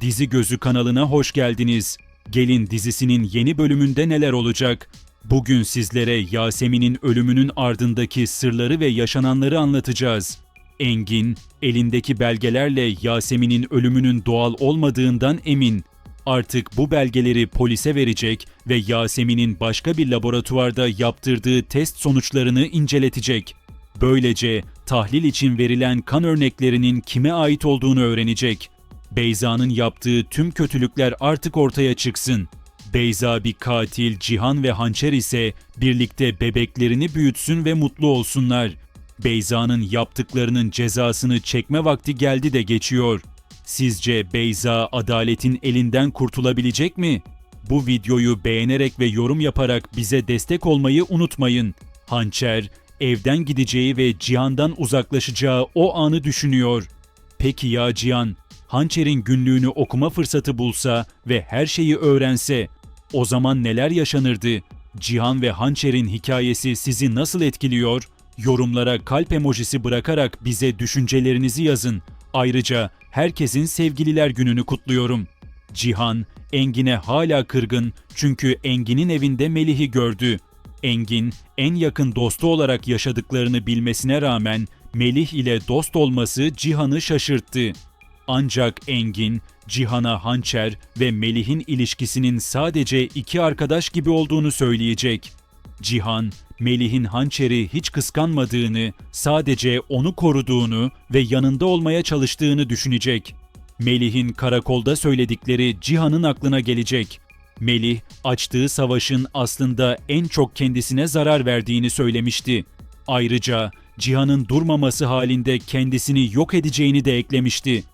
Dizi Gözü kanalına hoş geldiniz. Gelin dizisinin yeni bölümünde neler olacak? Bugün sizlere Yasemin'in ölümünün ardındaki sırları ve yaşananları anlatacağız. Engin, elindeki belgelerle Yasemin'in ölümünün doğal olmadığından emin. Artık bu belgeleri polise verecek ve Yasemin'in başka bir laboratuvarda yaptırdığı test sonuçlarını inceletecek. Böylece tahlil için verilen kan örneklerinin kime ait olduğunu öğrenecek. Beyza'nın yaptığı tüm kötülükler artık ortaya çıksın. Beyza bir katil, Cihan ve Hançer ise birlikte bebeklerini büyütsün ve mutlu olsunlar. Beyza'nın yaptıklarının cezasını çekme vakti geldi de geçiyor. Sizce Beyza adaletin elinden kurtulabilecek mi? Bu videoyu beğenerek ve yorum yaparak bize destek olmayı unutmayın. Hançer, evden gideceği ve Cihan'dan uzaklaşacağı o anı düşünüyor. Peki ya Cihan, Hançer'in günlüğünü okuma fırsatı bulsa ve her şeyi öğrense, o zaman neler yaşanırdı? Cihan ve Hançer'in hikayesi sizi nasıl etkiliyor? Yorumlara kalp emojisi bırakarak bize düşüncelerinizi yazın. Ayrıca herkesin sevgililer gününü kutluyorum. Cihan, Engin'e hala kırgın çünkü Engin'in evinde Melih'i gördü. Engin, en yakın dostu olarak yaşadıklarını bilmesine rağmen Melih ile dost olması Cihan'ı şaşırttı. Ancak Engin, Cihan'a Hançer ve Melih'in ilişkisinin sadece iki arkadaş gibi olduğunu söyleyecek. Cihan, Melih'in Hançer'i hiç kıskanmadığını, sadece onu koruduğunu ve yanında olmaya çalıştığını düşünecek. Melih'in karakolda söyledikleri Cihan'ın aklına gelecek. Melih, açtığı savaşın aslında en çok kendisine zarar verdiğini söylemişti. Ayrıca Cihan'ın durmaması halinde kendisini yok edeceğini de eklemişti.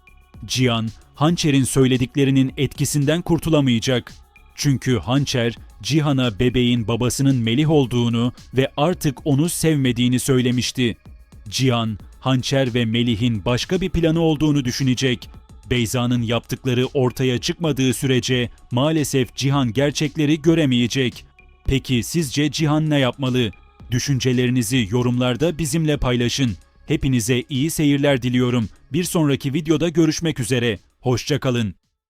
Cihan, Hançer'in söylediklerinin etkisinden kurtulamayacak. Çünkü Hançer, Cihan'a bebeğin babasının Melih olduğunu ve artık onu sevmediğini söylemişti. Cihan, Hançer ve Melih'in başka bir planı olduğunu düşünecek. Beyza'nın yaptıkları ortaya çıkmadığı sürece maalesef Cihan gerçekleri göremeyecek. Peki sizce Cihan ne yapmalı? Düşüncelerinizi yorumlarda bizimle paylaşın. Hepinize iyi seyirler diliyorum. Bir sonraki videoda görüşmek üzere. Hoşçakalın.